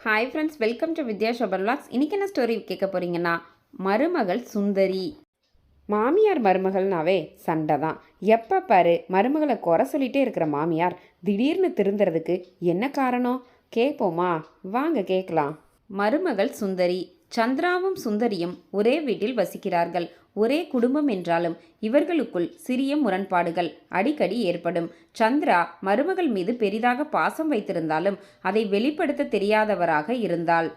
Hi friends welcome to Vidya ஷோபர் vlogs இன்றைக்கி என்ன story கேட்க போகிறீங்கன்னா மருமகள் சுந்தரி. மாமியார் மருமகள்னாவே சண்டை தான். எப்போ பாரு மருமகளை குறை சொல்லிகிட்டே இருக்கிற மாமியார் திடீர்னு திருந்துறதுக்கு என்ன காரணம்? கேட்போமா? வாங்க கேட்கலாம். மருமகள் சுந்தரி. சந்திராவும் சுந்தரியும் ஒரே வீட்டில் வசிக்கிறார்கள். ஒரே குடும்பம் என்றாலும் இவர்களுக்குள் சிறிய முரண்பாடுகள் அடிக்கடி ஏற்படும். சந்திரா மருமகள் மீது பெரிதாக பாசம் வைத்திருந்தாலும் அதை வெளிப்படுத்த தெரியாதவராக இருந்தாள்.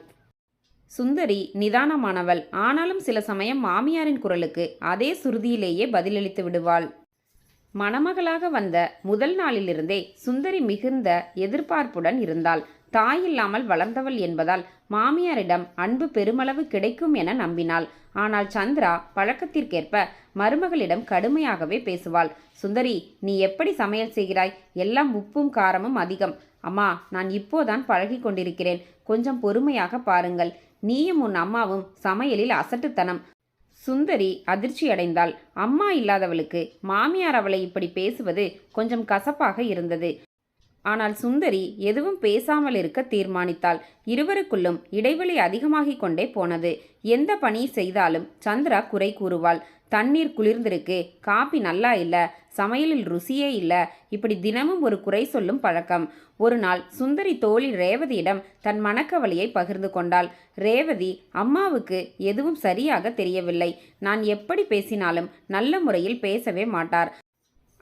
சுந்தரி நிதானமானவள். ஆனாலும் சில சமயம் மாமியாரின் குரலுக்கு அதே சுருதியிலேயே பதிலளித்து விடுவாள். மணமகளாக வந்த முதல் நாளிலிருந்தே சுந்தரி மிகுந்த எதிர்பார்ப்புடன் இருந்தாள். தாயில்லாமல் வளர்ந்தவள் என்பதால் மாமியாரிடம் அன்பு பெருமளவு கிடைக்கும் என நம்பினாள். ஆனால் சந்திரா பழக்கத்திற்கேற்ப மருமகளிடம் கடுமையாகவே பேசுவாள். சுந்தரி நீ எப்படி சமையல் செய்கிறாய்? எல்லாம் உப்பும் காரமும் அதிகம். அம்மா நான் இப்போதான் பழகி கொண்டிருக்கிறேன். கொஞ்சம் பொறுமையாக பாருங்கள். நீயும் உன் அம்மாவும் சமையலில் அசட்டுத்தனம். சுந்தரி அதிர்ச்சியடைந்தாள் அம்மா இல்லாதவளுக்கு மாமியார் அவளை இப்படி பேசுவது கொஞ்சம் கசப்பாக இருந்தது. ஆனால் சுந்தரி எதுவும் பேசாமல் இருக்க தீர்மானித்தாள். இருவருக்குள்ளும் இடைவெளி அதிகமாகிக் கொண்டே போனது. எந்த பணி செய்தாலும் சந்திரா குறை கூறுவாள். தண்ணீர் குளிர்ந்திருக்கு. காப்பி நல்லா இல்ல. சமையலில் ருசியே இல்ல. இப்படி தினமும் ஒரு குறை சொல்லும் பழக்கம் ஒரு நாள் சுந்தரி தோழி ரேவதியிடம் தன் மனக்கவலையை பகிர்ந்து கொண்டாள். ரேவதி அம்மாவுக்கு எதுவும் சரியாக தெரியவில்லை. நான் எப்படி பேசினாலும் நல்ல முறையில் பேசவே மாட்டார்.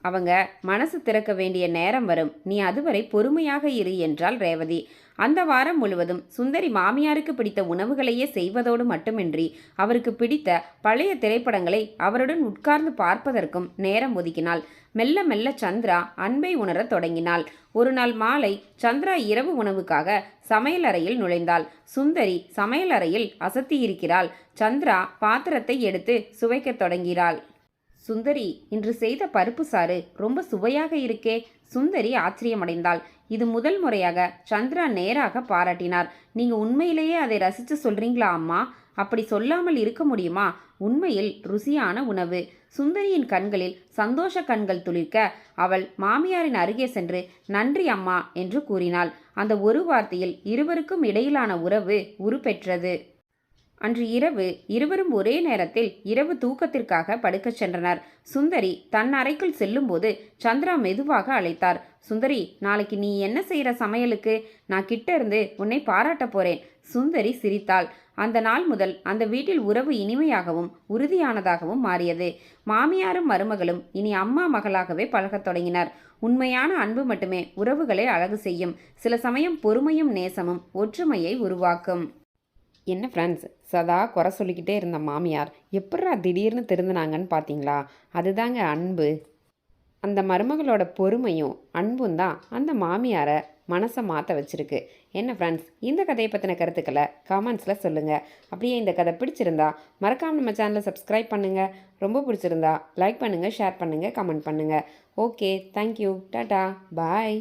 அவங்க மனசு திறக்க வேண்டிய நேரம் வரும். நீ அதுவரை பொறுமையாக இரு என்றாள் ரேவதி. அந்த வாரம் முழுவதும் சுந்தரி மாமியாருக்கு பிடித்த உணவுகளையே செய்வதோடு மட்டுமின்றி அவருக்கு பிடித்த பழைய திரைப்படங்களை அவருடன் உட்கார்ந்து பார்ப்பதற்கும் நேரம் ஒதுக்கினாள். மெல்ல மெல்ல சந்திரா அன்பை உணரத் தொடங்கினாள். ஒரு நாள் மாலை சந்திரா இரவு உணவுக்காக சமையலறையில் நுழைந்தாள். சுந்தரி சமையலறையில் அசத்தியிருக்கிறாள். சந்திரா பாத்திரத்தை எடுத்து சுவைக்கத் தொடங்கிறாள். சுந்தரி இன்று செய்த பருப்பு சாறு ரொம்ப சுவையாக இருக்கே சுந்தரி ஆச்சரியமடைந்தாள். இது முதல் முறையாக சந்திரா நேராக பாராட்டினார். நீங்க உண்மையிலேயே அதை ரசித்து சொல்றீங்களா அம்மா? அப்படி சொல்லாமல் இருக்க முடியுமா? உண்மையில் ருசியான உணவு. சுந்தரியின் கண்களில் சந்தோஷ கண்கள் துளிர்க்க அவள் மாமியாரின் அருகே சென்று நன்றி அம்மா என்று கூறினாள். அந்த ஒரு வார்த்தையில் இருவருக்கும் இடையிலான உறவு உருப்பெற்றது. அன்று இரவு இருவரும் ஒரே நேரத்தில் இரவு தூக்கத்திற்காக படுக்கச் சென்றனர். சுந்தரி தன் அறைக்குள் செல்லும்போது சந்திரா மெதுவாக அழைத்தார். சுந்தரி நாளைக்கு நீ என்ன செய்கிற சமையலுக்கு? நான் கிட்ட இருந்து உன்னை பாராட்ட போறேன். சுந்தரி சிரித்தாள். அந்த நாள் முதல் அந்த வீட்டில் உறவு இனிமையாகவும் உறுதியானதாகவும் மாறியது. மாமியாரும் மருமகளும் இனி அம்மா மகளாகவே பழகத் தொடங்கினர். உண்மையான அன்பு மட்டுமே உறவுகளை அழகு செய்யும். சில சமயம் பொறுமையும் நேசமும் ஒற்றுமையை உருவாக்கும். என்ன ஃப்ரெண்ட்ஸ் சதா குறை சொல்லிக்கிட்டே இருந்த மாமியார். எப்பட்றா திடீர்னு திருந்தினாங்கன்னு பார்த்தீங்களா அதுதாங்க அன்பு. அந்த மருமகளோட பொறுமையும் அன்பும் தான் அந்த மாமியாரை மனசை மாற்ற வச்சுருக்கு. என்ன ஃப்ரெண்ட்ஸ் இந்த கதையை பற்றின கருத்துக்களை கமெண்ட்ஸில் சொல்லுங்கள் அப்படியே இந்த கதை பிடிச்சிருந்தா மறக்காமல் நம்ம சேனலை சப்ஸ்கிரைப் பண்ணுங்கள் ரொம்ப பிடிச்சிருந்தா லைக் பண்ணுங்கள் ஷேர் பண்ணுங்கள் கமெண்ட் பண்ணுங்கள் ஓகே தேங்க்யூ டாட்டா பாய்